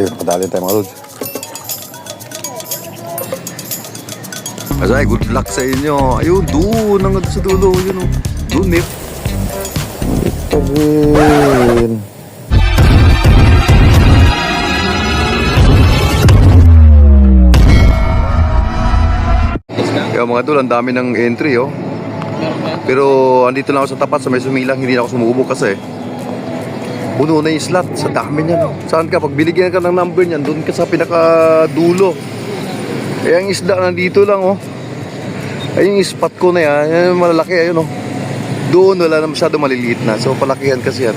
Ayun, kadali tayo. Asay, good luck sa inyo. Ayun, doon ang sa dulo. Yun o. Doon, Nip. Ito rin. Kaya mga tol, ang dami ng entry oh. Pero andito lang ako sa tapat sa may sumilang, hindi na ako sumubok kasi. Puno na yung slot, sa dami niyan. Saan ka? Pag binigyan ka ng number niyan, doon ka sa pinakadulo. Eh, ang isda nandito lang oh. Ay, yung spot ko na yan, yan yung malalaki, ayun oh. Doon wala na masyado maliliit na. So, palakihan kasi yan.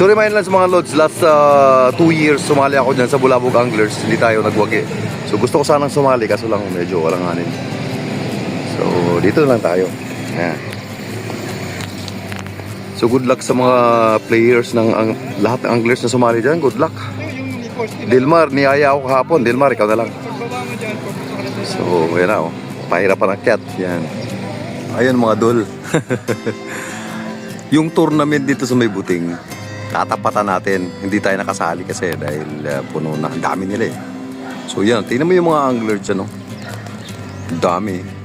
So, remind lang sa mga lods, last 2 years sumali ako dyan sa Bulabog Anglers. Hindi tayo nagwagi. So, gusto ko sanang sumali, kaso lang medyo walang hanin. So, dito lang tayo. Ayan. So, good luck sa mga players ng ang, lahat ng anglers na sumali dyan. Good luck. Dilmar, niyaya ako kahapon. Dilmar, ikaw na lang. So, ayan na oh. Pahirapan ang cat. Yan. Ayan mga dol. yung tournament dito sa may buting, tatapatan natin. Hindi tayo nakasali kasi dahil uh, puno na. Ang dami nila eh. So yan, tingnan mo yung mga angler dyan oh. Dami.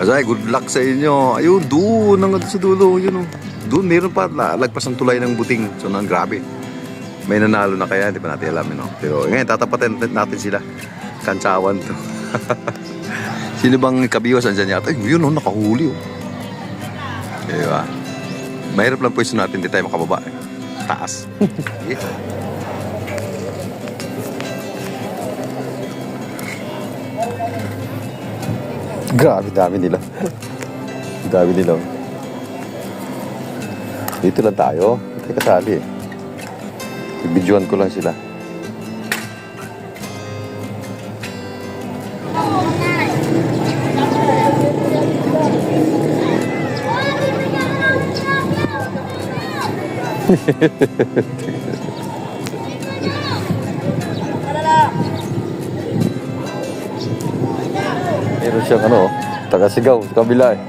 Asay, good luck sa inyo. Ayun, doon ang sa dulo. Yun oh. Doon, meron pa. la- Lagpas ang tulay ng buting. So, nang grabe. May nanalo na kaya, hindi pa natin alam, no? Pero ngayon, tatapatin natin sila. Kantsawan to. Sino bang kabiwas andyan yata? Ay, yun, oh, nakahuli, oh. Diba? Mahirap lang pwesto natin, hindi tayo makababa. Eh. Taas. yeah. Grabe, dami nila. dami nila. Dito lang tayo. Hindi kasali eh. Bidyoan ko lang sila. Meron siyang ano, taga-sigaw sa kabila eh.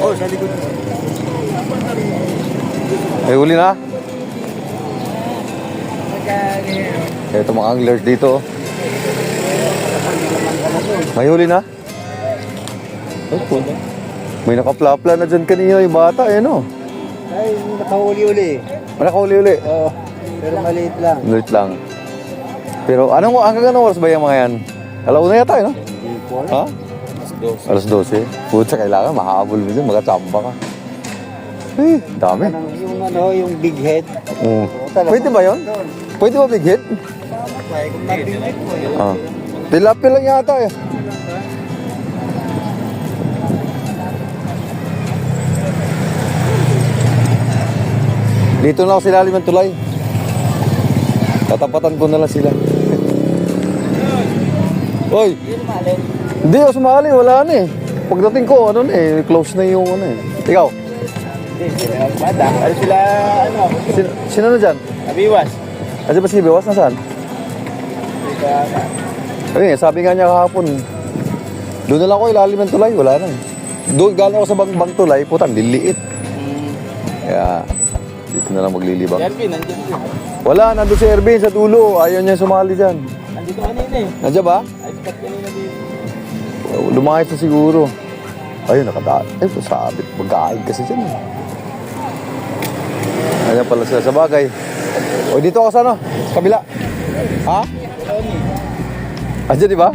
Oh, sa likod. Ay, huli na. Ito mga anglers dito. May huli na? May nakaplapla na dyan kanina yung bata, eh no? Ay, nakahuli-uli. May nakahuli-uli. Oo. pero maliit lang. Ulit lang. Pero anong, hanggang anong oras ba yung mga yan? Alauna na yata, eh, no? Hindi ko alam. Ha? Dos. Alas 12. Putsa, kailangan mahabol mo dyan, magkachamba ka. Eh, dami. Yung ano, yung big head. Oo. talaga. Pwede ba yun? Pwede ba big hit? Ay, kung mabigit mo yun. Ah. Tilapia lang yata eh. Dito na ako sila ng tulay. Tatapatan ko na lang sila. Oy! Hindi ako sumali, wala na eh. Pagdating ko, ano na eh, close na yung ano eh. Ikaw, Hindi, sila bata. Ano sila, ano, sino, sino na dyan? abiwas. Asa ba si Bewas? Nasaan? Ayun eh, sabi nga niya kahapon, doon na lang ako ilalim ng tulay, wala na. Doon galing ako sa bang, bang tulay, putang, liliit. Kaya, dito na lang maglilibang. Erwin, nandiyan siya. Wala, nandun si Ervin sa dulo, ayaw niya sumali dyan. Nandito kanina eh. Nandiyan ba? Ay, sikat kanina dito. Lumayas na siguro. Ayun, nakadaan. Ay, sabit, mag-aayag kasi dyan eh. Ayan pala sila sa bagay. O, dito ako sa ano? Kabila. Ha? Andiyan, di ba?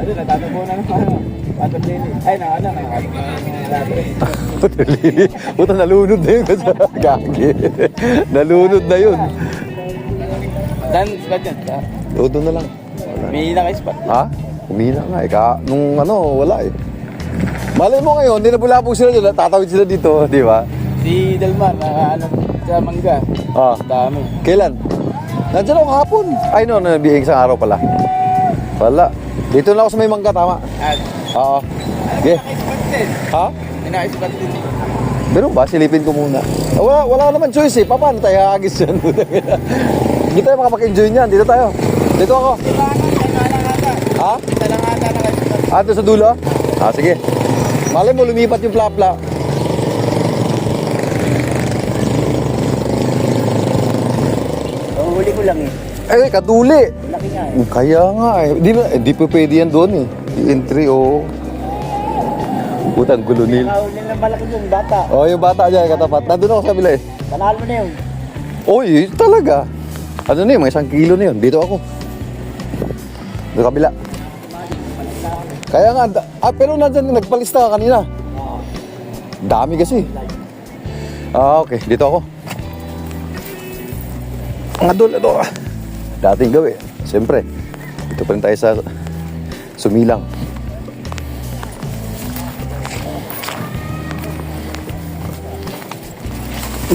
Ano, natatapo na ng ano. Din eh. Ay, na, ano, na. Puta, nalunod na yun. Gagi. nalunod na yun. Dan, spot yan. O, doon na lang. Wala. May naka-spot. Ha? Umila nga eh. Ka, nung ano, wala eh. Malay mo ngayon, hindi na bulabog sila doon. Tatawid sila dito, di ba? Si Delmar, na ano, sa mangga. Ah, Dami. kailan? Nandiyan ako kahapon. Ay, no, nabihing isang araw pala. Wala. Dito na ako sa may mangga, tama? At, Oo. Okay. Ha? Naka-spot din. Pero ba, silipin ko muna. Ah, Wala, wala naman choice eh. Paano tayo hagis yan? Hindi tayo makapag-enjoy niyan. Dito tayo. Dito ako. Ha? Ah, doon sa dulo? Ah, sige. Malay mo, lumipat yung plapla. Oh, huli ko lang eh. Eh, kaduli. Laki nga eh. Kaya nga eh. Di, ba, eh, di pa pwede yan doon eh. Entry, oo. Putang gulo nil. Nakahuli ng malaki yung bata. Oh, yung bata dyan, katapat. Nandun ako sa kabila eh. Panalo na yun. Oy, talaga. Ano na yun, mga isang kilo na yun. Dito ako. Doon kabila. Kaya nga, ah, pero nandyan, nagpalista ka kanina. Dami kasi. Ah, okay. Dito ako. Ang adol, ito. Dating gawin. Siyempre, dito pa rin tayo sa sumilang.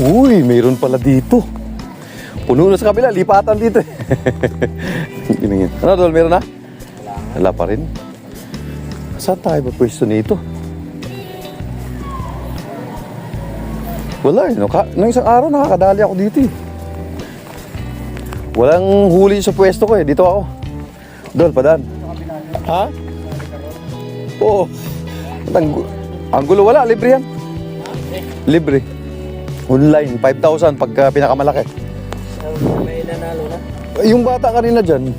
Uy, mayroon pala dito. Puno na sa kabila, lipatan dito. Giningin. ano, Dol, meron na? Wala pa rin. Saan tayo ba pwesto nito? Wala eh. Ka- nung isang araw nakakadali ako dito eh. Walang huli sa pwesto ko eh. Dito ako. Dol, padan. Ha? Oo. Ang, ang gulo wala. Libre yan. Libre. Online. 5,000 pagka pinakamalaki. May nanalo na. Yung bata kanina dyan,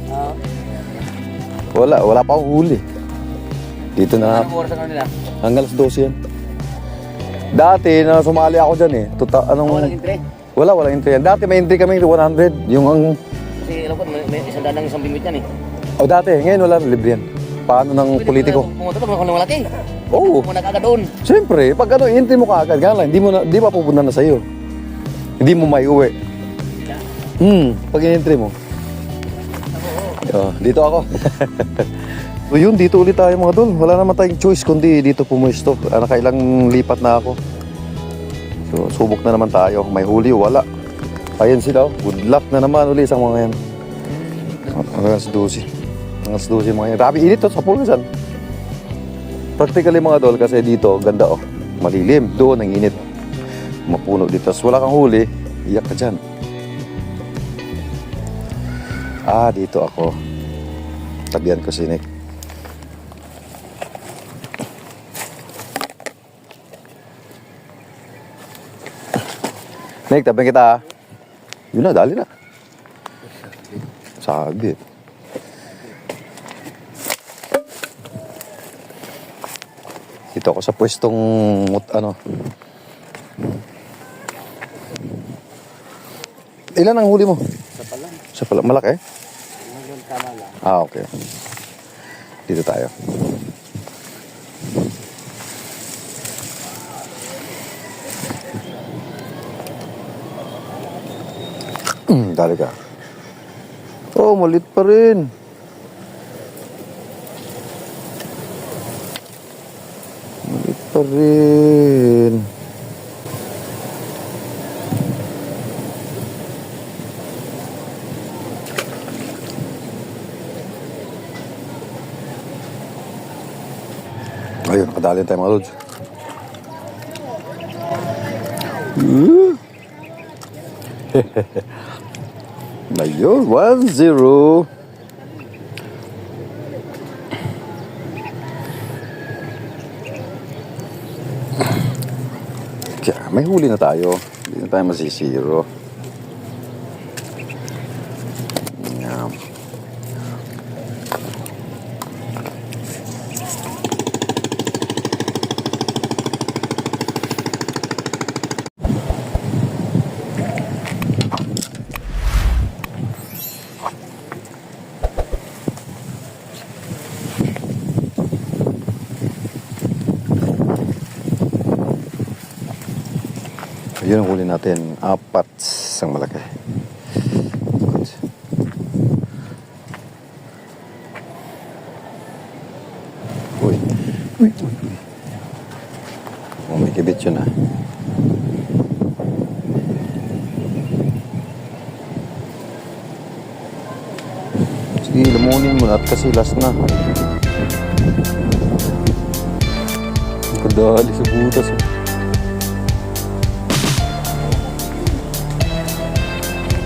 wala. Wala pa akong huli. Dito na. Anong oras kanila? Hanggang alas 12 yan. Dati na sumali ako dyan eh. Tuta, anong... Walang entry. Wala, walang entry yan. Dati may entry kami 100. Yung ang... Kasi alam ko, may, may isang dadang isang bingwit yan eh. O dati, ngayon wala, libre yan. Paano ng politiko? Pumunta pa, kung malaki. Oo, Pumunta ka agad doon. siyempre, pag ano, entry mo kaagad, gano'n lang, hindi mo na, hindi pa pupunta na sa'yo. Hindi mo may uwi. Hmm, pag in-entry mo. Oh, dito ako. so yun, dito ulit tayo mga dol. Wala naman tayong choice kundi dito pumuesto. Ah, nakailang lipat na ako. So, subok na naman tayo. May huli, wala. Ayun sila. oh. Good luck na naman uli sa mga yan. Sa 12. Hanggang sa 12 mga yan. Grabe init to sa pulasan. Practically mga dol kasi dito, ganda oh. Malilim. Doon ang init. Mapuno dito. Tapos wala kang huli, iyak ka dyan. Ah, dito ako. Tabihan ko si Nick. Tabihan kita ah. Yun na, dali na. Sabi. Dito ako sa pwestong ano. Ilan ang huli mo? Sa palang. Sa pala malaki? Hanggang tama lang. Ah, okay. Dito tayo. Mm, dali ka. Oh, malit pa rin. Malit pa rin. Ayun, nakadali tayo mga lods. Uh. Ayun, 1-0. Kaya, may huli na tayo. Hindi na tayo masisiro. Yun ang huli natin. Apat sang malaki. Uy. Uy, uy, uy. Oh, may kibit yun ah. Sige, lamunin mo na at kasi last na. Kadali sa butas. oh.